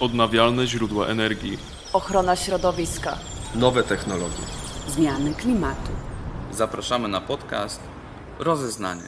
Odnawialne źródła energii. Ochrona środowiska. Nowe technologie. zmiany klimatu. Zapraszamy na podcast Rozeznanie.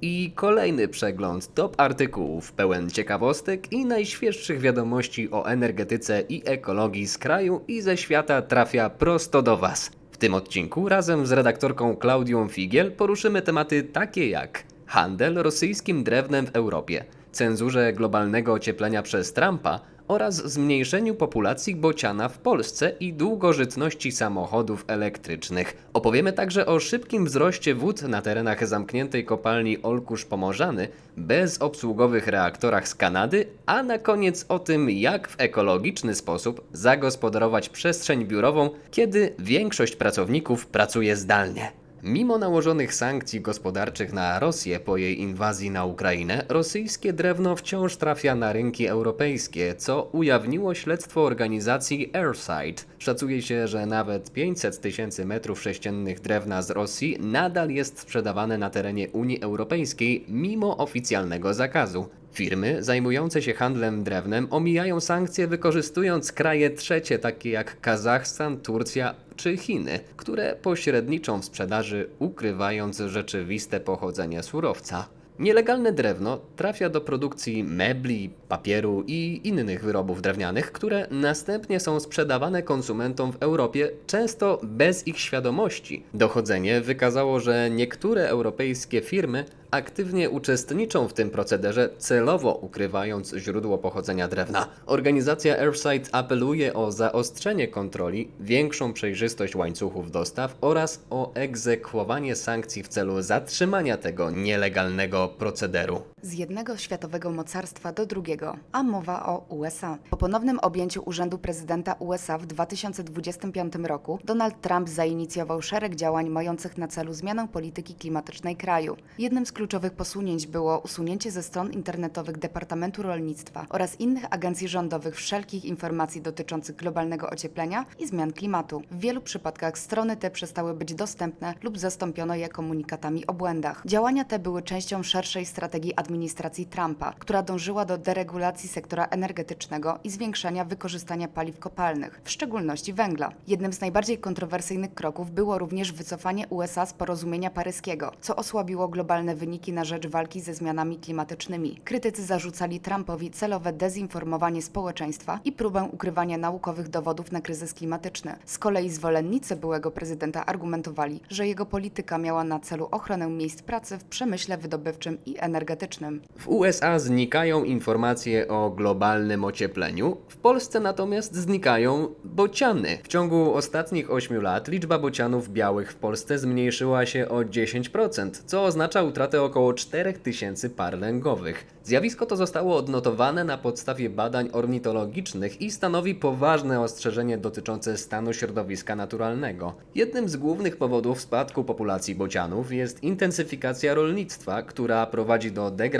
I kolejny przegląd top artykułów pełen ciekawostek i najświeższych wiadomości o energetyce i ekologii z kraju i ze świata trafia prosto do Was. W tym odcinku razem z redaktorką Klaudią Figiel poruszymy tematy takie jak handel rosyjskim drewnem w Europie, cenzurze globalnego ocieplenia przez Trumpa oraz zmniejszeniu populacji bociana w Polsce i długożytności samochodów elektrycznych. Opowiemy także o szybkim wzroście wód na terenach zamkniętej kopalni Olkusz Pomorzany, bezobsługowych reaktorach z Kanady, a na koniec o tym, jak w ekologiczny sposób zagospodarować przestrzeń biurową, kiedy większość pracowników pracuje zdalnie. Mimo nałożonych sankcji gospodarczych na Rosję po jej inwazji na Ukrainę, rosyjskie drewno wciąż trafia na rynki europejskie, co ujawniło śledztwo organizacji Airsight. Szacuje się, że nawet 500 tysięcy metrów sześciennych drewna z Rosji nadal jest sprzedawane na terenie Unii Europejskiej mimo oficjalnego zakazu. Firmy zajmujące się handlem drewnem omijają sankcje wykorzystując kraje trzecie takie jak Kazachstan, Turcja czy Chiny, które pośredniczą w sprzedaży ukrywając rzeczywiste pochodzenie surowca. Nielegalne drewno trafia do produkcji mebli, papieru i innych wyrobów drewnianych, które następnie są sprzedawane konsumentom w Europie, często bez ich świadomości. Dochodzenie wykazało, że niektóre europejskie firmy aktywnie uczestniczą w tym procederze, celowo ukrywając źródło pochodzenia drewna. Organizacja Earthsight apeluje o zaostrzenie kontroli, większą przejrzystość łańcuchów dostaw oraz o egzekwowanie sankcji w celu zatrzymania tego nielegalnego procederu. Z jednego światowego mocarstwa do drugiego, a mowa o USA. Po ponownym objęciu urzędu prezydenta USA w 2025 roku, Donald Trump zainicjował szereg działań mających na celu zmianę polityki klimatycznej kraju. Jednym z kluczowych posunięć było usunięcie ze stron internetowych Departamentu Rolnictwa oraz innych agencji rządowych wszelkich informacji dotyczących globalnego ocieplenia i zmian klimatu. W wielu przypadkach strony te przestały być dostępne lub zastąpiono je komunikatami o błędach. Działania te były częścią szerszej strategii administracji Trumpa, która dążyła do deregulacji sektora energetycznego i zwiększania wykorzystania paliw kopalnych, w szczególności węgla. Jednym z najbardziej kontrowersyjnych kroków było również wycofanie USA z porozumienia paryskiego, co osłabiło globalne wyniki na rzecz walki ze zmianami klimatycznymi. Krytycy zarzucali Trumpowi celowe dezinformowanie społeczeństwa i próbę ukrywania naukowych dowodów na kryzys klimatyczny. Z kolei zwolennicy byłego prezydenta argumentowali, że jego polityka miała na celu ochronę miejsc pracy w przemyśle wydobywczym i energetycznym. W USA znikają informacje o globalnym ociepleniu, w Polsce natomiast znikają bociany. W ciągu ostatnich 8 lat liczba bocianów białych w Polsce zmniejszyła się o 10%, co oznacza utratę około 4000 par lęgowych. Zjawisko to zostało odnotowane na podstawie badań ornitologicznych i stanowi poważne ostrzeżenie dotyczące stanu środowiska naturalnego. Jednym z głównych powodów spadku populacji bocianów jest intensyfikacja rolnictwa, która prowadzi do degradacji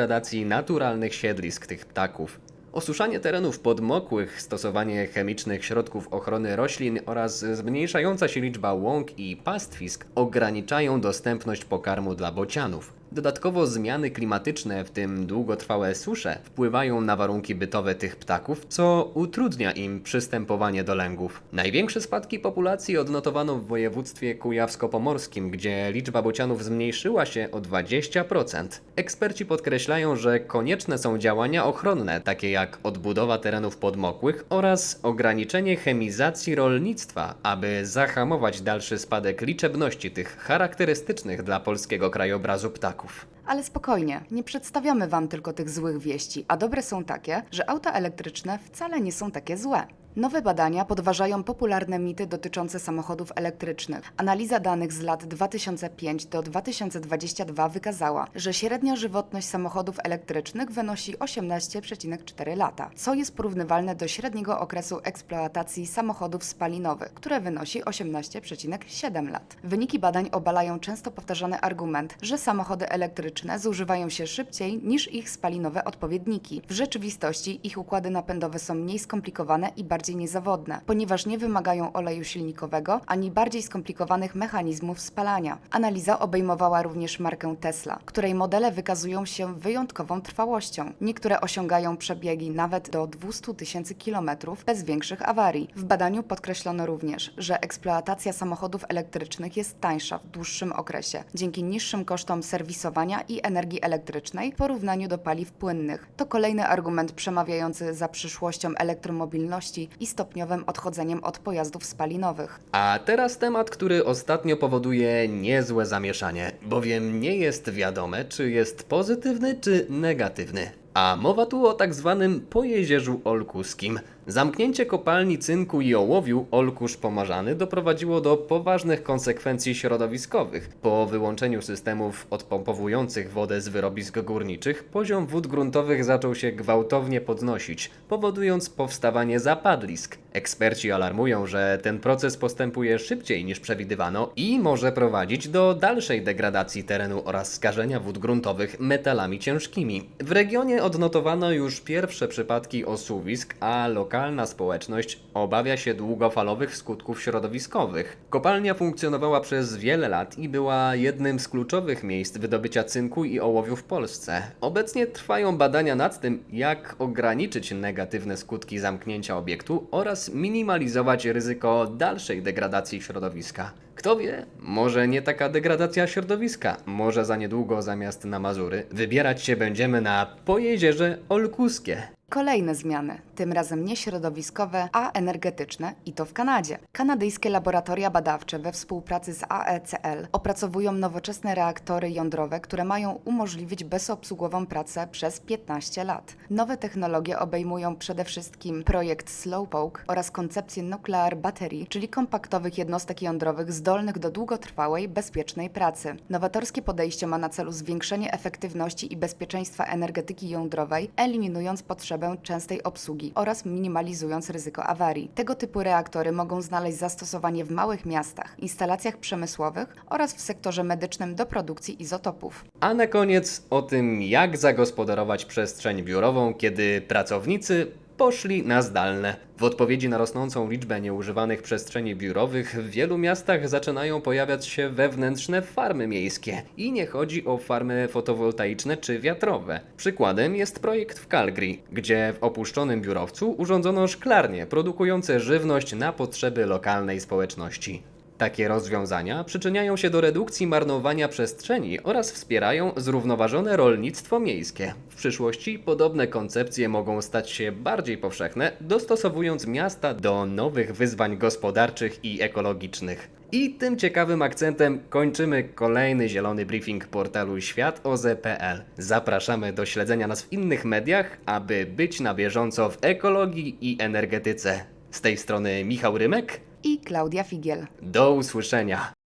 naturalnych siedlisk tych ptaków. Osuszanie terenów podmokłych, stosowanie chemicznych środków ochrony roślin oraz zmniejszająca się liczba łąk i pastwisk ograniczają dostępność pokarmu dla bocianów. Dodatkowo zmiany klimatyczne, w tym długotrwałe susze, wpływają na warunki bytowe tych ptaków, co utrudnia im przystępowanie do lęgów. Największe spadki populacji odnotowano w województwie kujawsko-pomorskim, gdzie liczba bocianów zmniejszyła się o 20%. Eksperci podkreślają, że konieczne są działania ochronne, takie jak odbudowa terenów podmokłych oraz ograniczenie chemizacji rolnictwa, aby zahamować dalszy spadek liczebności tych charakterystycznych dla polskiego krajobrazu ptaków. Ale spokojnie, nie przedstawiamy Wam tylko tych złych wieści, a dobre są takie, że auta elektryczne wcale nie są takie złe. Nowe badania podważają popularne mity dotyczące samochodów elektrycznych. Analiza danych z lat 2005 do 2022 wykazała, że średnia żywotność samochodów elektrycznych wynosi 18,4 lata, co jest porównywalne do średniego okresu eksploatacji samochodów spalinowych, które wynosi 18,7 lat. Wyniki badań obalają często powtarzany argument, że samochody elektryczne zużywają się szybciej niż ich spalinowe odpowiedniki. W rzeczywistości ich układy napędowe są mniej skomplikowane i bardziej bardziej niezawodne, ponieważ nie wymagają oleju silnikowego ani bardziej skomplikowanych mechanizmów spalania. Analiza obejmowała również markę Tesla, której modele wykazują się wyjątkową trwałością. Niektóre osiągają przebiegi nawet do 200 tysięcy kilometrów bez większych awarii. W badaniu podkreślono również, że eksploatacja samochodów elektrycznych jest tańsza w dłuższym okresie dzięki niższym kosztom serwisowania i energii elektrycznej w porównaniu do paliw płynnych. To kolejny argument przemawiający za przyszłością elektromobilności i stopniowym odchodzeniem od pojazdów spalinowych. A teraz temat, który ostatnio powoduje niezłe zamieszanie, bowiem nie jest wiadome, czy jest pozytywny, czy negatywny. A mowa tu o tak zwanym pojezierzu olkuskim. Zamknięcie kopalni cynku i ołowiu Olkusz Pomarzany doprowadziło do poważnych konsekwencji środowiskowych. Po wyłączeniu systemów odpompowujących wodę z wyrobisk górniczych, poziom wód gruntowych zaczął się gwałtownie podnosić, powodując powstawanie zapadlisk. Eksperci alarmują, że ten proces postępuje szybciej niż przewidywano i może prowadzić do dalszej degradacji terenu oraz skażenia wód gruntowych metalami ciężkimi. W regionie odnotowano już pierwsze przypadki osuwisk, a lokalna społeczność obawia się długofalowych skutków środowiskowych. Kopalnia funkcjonowała przez wiele lat i była jednym z kluczowych miejsc wydobycia cynku i ołowiu w Polsce. Obecnie trwają badania nad tym, jak ograniczyć negatywne skutki zamknięcia obiektu oraz minimalizować ryzyko dalszej degradacji środowiska. Kto wie, może nie taka degradacja środowiska, może za niedługo zamiast na Mazury wybierać się będziemy na Pojezierze Olkuskie. Kolejne zmiany, tym razem nie środowiskowe, a energetyczne i to w Kanadzie. Kanadyjskie laboratoria badawcze we współpracy z AECL opracowują nowoczesne reaktory jądrowe, które mają umożliwić bezobsługową pracę przez 15 lat. Nowe technologie obejmują przede wszystkim projekt Slowpoke oraz koncepcję Nuclear Battery, czyli kompaktowych jednostek jądrowych zdolnych do długotrwałej, bezpiecznej pracy. Nowatorskie podejście ma na celu zwiększenie efektywności i bezpieczeństwa energetyki jądrowej, eliminując potrzebę częstej obsługi oraz minimalizując ryzyko awarii. Tego typu reaktory mogą znaleźć zastosowanie w małych miastach, instalacjach przemysłowych oraz w sektorze medycznym do produkcji izotopów. A na koniec o tym, jak zagospodarować przestrzeń biurową, kiedy pracownicy poszli na zdalne. W odpowiedzi na rosnącą liczbę nieużywanych przestrzeni biurowych w wielu miastach zaczynają pojawiać się wewnętrzne farmy miejskie. I nie chodzi o farmy fotowoltaiczne czy wiatrowe. Przykładem jest projekt w Calgary, gdzie w opuszczonym biurowcu urządzono szklarnie produkujące żywność na potrzeby lokalnej społeczności. Takie rozwiązania przyczyniają się do redukcji marnowania przestrzeni oraz wspierają zrównoważone rolnictwo miejskie. W przyszłości podobne koncepcje mogą stać się bardziej powszechne, dostosowując miasta do nowych wyzwań gospodarczych i ekologicznych. I tym ciekawym akcentem kończymy kolejny zielony briefing portalu światoze.pl. Zapraszamy do śledzenia nas w innych mediach, aby być na bieżąco w ekologii i energetyce. Z tej strony Michał Rymek. I Klaudia Figiel. Do usłyszenia.